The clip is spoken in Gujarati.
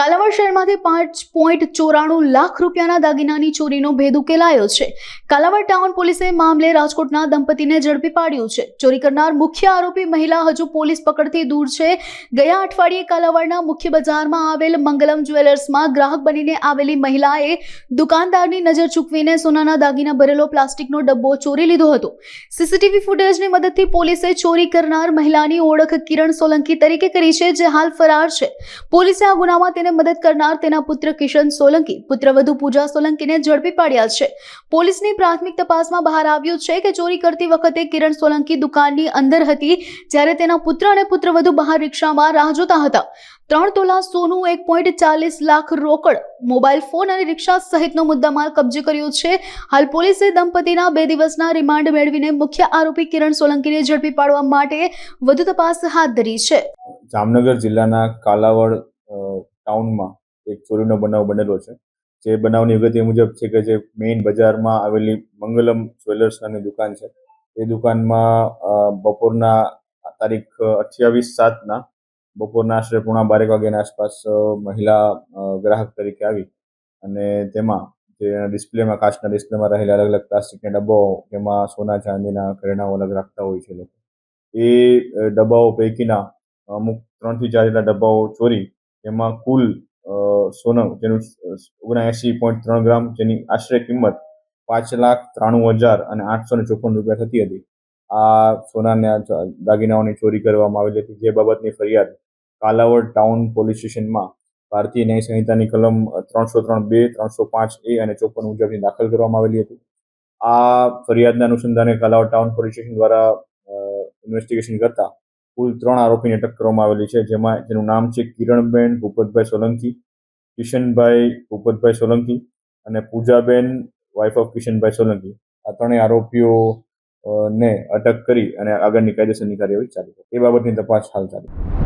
કાલાવડ શહેરમાંથી પાંચ પોઈન્ટ ચોરાણું લાખ રૂપિયાના દાગીનાની ચોરીનો ભેદ ઉકેલાયો છે. કાલાવડ ટાઉન પોલીસે મામલે રાજકોટના દંપતીને ઝડપી પાડ્યું છે. ચોરી કરનાર મુખ્ય આરોપી મહિલા હજુ પોલીસ પકડથી દૂર છે. ગયા અઠવાડિયે કાલાવડના મુખ્ય બજારમાં આવેલ મંગલમ જ્વેલર્સમાં ગ્રાહક બનીને આવેલી મહિલાએ દુકાનદારની નજર ચૂકવીને સોનાના દાગીના ભરેલો પ્લાસ્ટિકનો ડબ્બો ચોરી લીધો હતો. સીસીટીવી ફૂટેજની મદદથી પોલીસે ચોરી કરનાર મહિલાની ઓળખ કિરણ સોલંકી તરીકે કરી છે, જે હાલ ફરાર છે. પોલીસે આ ગુનામાં તેને મદદ કરનાર તેના પુત્ર કિશન સોલંકી પુત્રવધુ પૂજા સોલંકીને ઝડપી પાડ્યા છે. પોલીસની પ્રાથમિક તપાસમાં બહાર આવ્યું છે કે ચોરી કરતી વખતે કિરણ સોલંકી દુકાનની અંદર હતી, જ્યારે તેના પુત્ર અને પુત્રવધુ બહાર રિક્ષામાં રાહ જોતા હતા. ત્રણ તોલા સોનું, એક પોઈન્ટ ચાલીસ લાખ રોકડ, મોબાઈલ ફોન અને રિક્ષા સહિતનો મુદ્દામાલ કબજે કર્યો છે. હાલ પોલીસે દંપતીના બે દિવસના રિમાન્ડ મેળવીને મુખ્ય આરોપી કિરણ સોલંકીને ઝડપી પાડવા માટે વધુ તપાસ હાથ ધરી છે. જામનગર જિલ્લાના કાલાવડ ટાઉનમાં એક ચોરીનો બનાવ બનેલો છે. જે બનાવની વિગત એ મુજબ છે કે જે મેઇન બજારમાં આવેલી મંગલમ જ્વેલર્સ નામની દુકાન છે. એ દુકાનમાં બપોરના તારીખ અઠ્યાવીસ સાતના બપોરના આશરે પોણા બારેક વાગ્યાની આસપાસ મહિલા ગ્રાહક તરીકે આવી અને તેમાં જે ડિસ્પ્લેમાં, કાચના ડિસ્પ્લેમાં રહેલા અલગ અલગ પ્લાસ્ટિકના ડબ્બાઓ તેમાં સોના ચાંદીના ઘરેણાઓ અલગ રાખતા હોય છે લોકો. એ ડબ્બાઓ પૈકીના અમુક ત્રણથી ચાર જેટલા ડબ્બાઓ ચોરી એમાં કુલ અ, સોનું જેનું ઓગણએંસી પોઈન્ટ ત્રણ ગ્રામ જેની આશરે કિંમત પાંચ લાખ ત્રાણું હજાર અને આઠસો ને ચોપન રૂપિયા થતી હતી. આ સોનાના દાગીનાઓની ચોરી કરવામાં આવેલી હતી. જે બાબતની ફરિયાદ કાલાવડ ટાઉન પોલીસ સ્ટેશનમાં ભારતીય ન્યાય સંહિતાની કલમ ત્રણસો ત્રણ બે ત્રણસો પાંચ એ અને ચોપન મુજબની દાખલ કરવામાં આવેલી હતી. આ ફરિયાદના અનુસંધાને કાલાવડ ટાઉન પોલીસ સ્ટેશન દ્વારા ઇન્વેસ્ટિગેશન કરતા કુલ ત્રણ આરોપીને અટક કરવામાં આવેલી છે, જેમાં જેનું નામ છે કિરણબેન, ભૂપતભાઈ સોલંકી, કિશનભાઈ ભૂપતભાઈ સોલંકી અને પૂજાબેન વાઇફ ઓફ કિશનભાઈ સોલંકી આ ત્રણેય આરોપીઓ ને અટક કરી અને આગળની કાયદેસરની કાર્યવાહી ચાલુ એ બાબતની તપાસ હાલ ચાલુ.